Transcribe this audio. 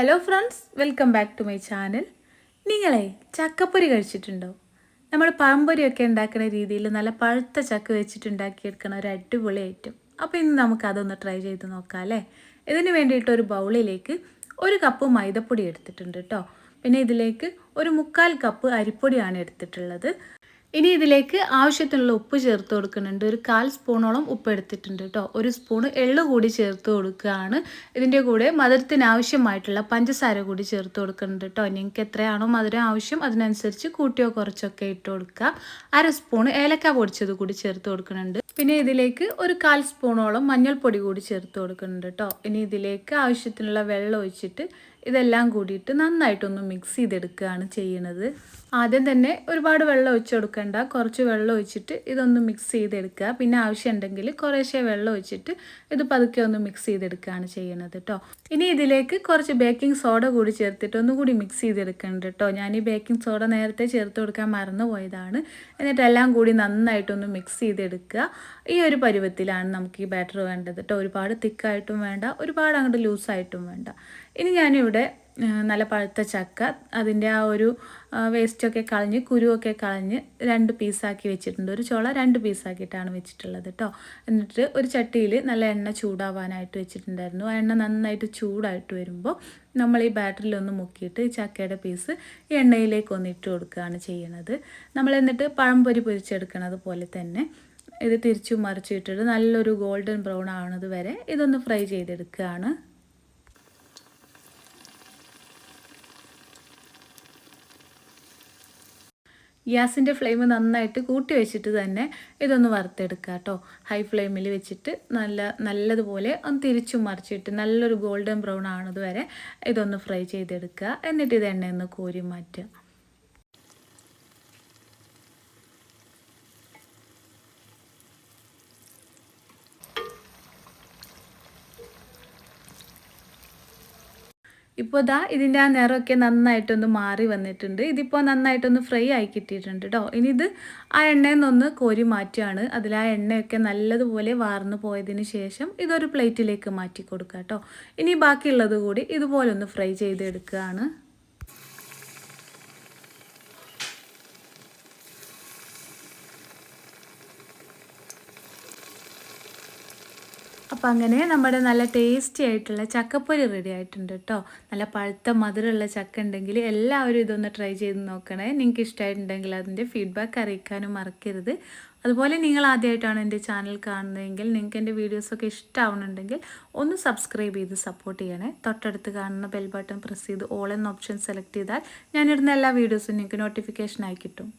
Hello friends welcome back to my channel നിങ്ങളെ ചക്കപ്പൊരി കഴിച്ചിട്ടുണ്ടോ? നമ്മൾ പഴംപൊരിയൊക്കെ ഉണ്ടാക്കുന്ന രീതിയിൽ നല്ല പഴുത്ത ചക്ക വെച്ചിട്ടുണ്ടാക്കിയെടുക്കണ ഒരു അടിപൊളി ഐറ്റം അപ്പോൾ ഇന്ന് നമുക്ക് അതൊന്ന് ട്രൈ ചെയ്ത് നോക്കാം അല്ലേ? ഇതിന് വേണ്ടിയിട്ട് ഒരു ബൗളിലേക്ക് ഒരു കപ്പ് മൈദപ്പൊടി എടുത്തിട്ടുണ്ട് കേട്ടോ പിന്നെ ഇതിലേക്ക് ഒരു മുക്കാൽ കപ്പ് അരിപ്പൊടിയാണ് എടുത്തിട്ടുള്ളത്. ഇനി ഇതിലേക്ക് ആവശ്യത്തിനുള്ള ഉപ്പ് ചേർത്ത് കൊടുക്കുന്നുണ്ട്. ഒരു കാൽ സ്പൂണോളം ഉപ്പ് എടുത്തിട്ടുണ്ട് കേട്ടോ ഒരു സ്പൂണ് എള്ള് കൂടി ചേർത്ത് കൊടുക്കുകയാണ്. ഇതിന്റെ കൂടെ മധുരത്തിന് ആവശ്യമായിട്ടുള്ള പഞ്ചസാര കൂടി ചേർത്ത് കൊടുക്കുന്നുണ്ട് കേട്ടോ നിങ്ങൾക്ക് എത്രയാണോ മധുരം ആവശ്യം അതിനനുസരിച്ച് കൂട്ടിയോ കുറച്ചൊക്കെ ഇട്ട് കൊടുക്കുക അര സ്പൂണ് ഏലക്ക പൊടിച്ചത് കൂടി ചേർത്ത് കൊടുക്കുന്നുണ്ട്. പിന്നെ ഇതിലേക്ക് ഒരു കാൽ സ്പൂണോളം മഞ്ഞൾപ്പൊടി കൂടി ചേർത്ത് കൊടുക്കുന്നുണ്ട് കേട്ടോ. ഇനി ഇതിലേക്ക് ആവശ്യത്തിനുള്ള വെള്ളം ഒഴിച്ചിട്ട് ഇതെല്ലാം കൂടിയിട്ട് നന്നായിട്ടൊന്ന് മിക്സ് ചെയ്തെടുക്കുകയാണ് ചെയ്യുന്നത് ആദ്യം തന്നെ ഒരുപാട് വെള്ളം ഒഴിച്ച് കൊടുക്കേണ്ട. കുറച്ച് വെള്ളം ഒഴിച്ചിട്ട് ഇതൊന്ന് മിക്സ് ചെയ്തെടുക്കുക. പിന്നെ ആവശ്യമുണ്ടെങ്കിൽ കുറേശ്ശെ വെള്ളം ഒഴിച്ചിട്ട് ഇത് പതുക്കെ ഒന്ന് മിക്സ് ചെയ്തെടുക്കുകയാണ് ചെയ്യുന്നത് കേട്ടോ. ഇനി ഇതിലേക്ക് കുറച്ച് ബേക്കിംഗ് സോഡ കൂടി ചേർത്തിട്ട് ഒന്നുകൂടി മിക്സ് ചെയ്തെടുക്കുന്നുണ്ട് കേട്ടോ. ഞാൻ ഈ ബേക്കിംഗ് സോഡ നേരത്തെ ചേർത്ത് കൊടുക്കാൻ മറന്നു പോയതാണ് എന്നിട്ട് എല്ലാം കൂടി നന്നായിട്ടൊന്ന് മിക്സ് ചെയ്തെടുക്കുക. ഈ ഒരു പരുവത്തിലാണ് നമുക്ക് ഈ ബാറ്റർ വേണ്ടത് കേട്ടോ ഒരുപാട് തിക്കായിട്ടും വേണ്ട ഒരുപാട് അങ്ങോട്ട് ലൂസായിട്ടും വേണ്ട. ഇനി ഞാനിവിടെ നല്ല പഴുത്ത ചക്ക അതിന്റെ ആ ഒരു വേസ്റ്റൊക്കെ കളഞ്ഞ് കുരുവൊക്കെ കളഞ്ഞ് രണ്ട് പീസാക്കി വെച്ചിട്ടുണ്ട്. ഒരു ചോള രണ്ട് പീസാക്കിയിട്ടാണ് വെച്ചിട്ടുള്ളത് കേട്ടോ എന്നിട്ട് ഒരു ചട്ടിയിൽ നല്ല എണ്ണ ചൂടാവാനായിട്ട് വെച്ചിട്ടുണ്ടായിരുന്നു. ആ എണ്ണ നന്നായിട്ട് ചൂടായിട്ട് വരുമ്പോൾ നമ്മൾ ഈ ബാറ്ററിലൊന്ന് മുക്കിയിട്ട് ചക്കയുടെ പീസ് എണ്ണയിലേക്ക് ഒന്ന് ഇട്ട് കൊടുക്കുകയാണ് ചെയ്യുന്നത് നമ്മൾ എന്നിട്ട് പഴംപൊരി പൊരിച്ചെടുക്കണത് പോലെ തന്നെ. ഇത് തിരിച്ചു മറിച്ചിട്ടിട്ട് നല്ലൊരു ഗോൾഡൻ ബ്രൗൺ ആവുന്നത് വരെ ഇതൊന്ന് ഫ്രൈ ചെയ്തെടുക്കുകയാണ്. ഗ്യാസിന്റെ ഫ്ലെയിം നന്നായിട്ട് കൂട്ടി വെച്ചിട്ട് തന്നെ ഇതൊന്ന് വറുത്തെടുക്കുക കേട്ടോ. ഹൈ ഫ്ലെയിമിൽ വെച്ചിട്ട് നല്ല നല്ലതുപോലെ ഒന്ന് തിരിച്ചു മറിച്ചിട്ട് നല്ലൊരു ഗോൾഡൻ ബ്രൗൺ ആവുന്നത് വരെ ഇതൊന്ന് ഫ്രൈ ചെയ്തെടുക്കുക. എന്നിട്ട് ഇത് എണ്ണയൊന്ന് കോരി മാറ്റുക. ഇപ്പോൾ ഇതാ ഇതിന്റെ ആ നിറമൊക്കെ നന്നായിട്ടൊന്ന് മാറി വന്നിട്ടുണ്ട്. ഇതിപ്പോൾ നന്നായിട്ടൊന്ന് ഫ്രൈ ആയി കിട്ടിയിട്ടുണ്ട് കേട്ടോ ഇനി ഇത് ആ എണ്ണയിൽ നിന്നൊന്ന് കോരി മാറ്റുകയാണ്. അതിൽ ആ എണ്ണയൊക്കെ നല്ലതുപോലെ വാർന്നു പോയതിന് ശേഷം ഇതൊരു പ്ലേറ്റിലേക്ക് മാറ്റി കൊടുക്കുക കേട്ടോ ഇനി ബാക്കിയുള്ളത് കൂടി ഇതുപോലെ ഒന്ന് ഫ്രൈ ചെയ്തെടുക്കുകയാണ് അപ്പോൾ അങ്ങനെ നമ്മുടെ നല്ല ടേസ്റ്റി ആയിട്ടുള്ള ചക്കപ്പൊരി റെഡി ആയിട്ടുണ്ട് കേട്ടോ നല്ല പഴുത്ത മധുരമുള്ള ചക്ക ഉണ്ടെങ്കിൽ എല്ലാവരും ഇതൊന്ന് ട്രൈ ചെയ്ത് നോക്കണേ. നിങ്ങൾക്ക് ഇഷ്ടമായിട്ടുണ്ടെങ്കിൽ അതിന്റെ ഫീഡ്ബാക്ക് അറിയിക്കാനും മറക്കരുത്. അതുപോലെ നിങ്ങൾ ആദ്യമായിട്ടാണ് എന്റെ ചാനൽ കാണുന്നതെങ്കിൽ നിങ്ങൾക്ക് എന്റെ വീഡിയോസൊക്കെ ഇഷ്ടമാവുന്നുണ്ടെങ്കിൽ ഒന്ന് സബ്സ്ക്രൈബ് ചെയ്ത് സപ്പോർട്ട് ചെയ്യണേ. തൊട്ടടുത്ത് കാണുന്ന ബെൽ ബട്ടൺ പ്രസ് ചെയ്ത് ഓൾ എന്ന ഓപ്ഷൻ സെലക്ട് ചെയ്താൽ ഞാനിടുന്ന എല്ലാ വീഡിയോസും നിങ്ങൾക്ക് നോട്ടിഫിക്കേഷൻ ആയി കിട്ടും.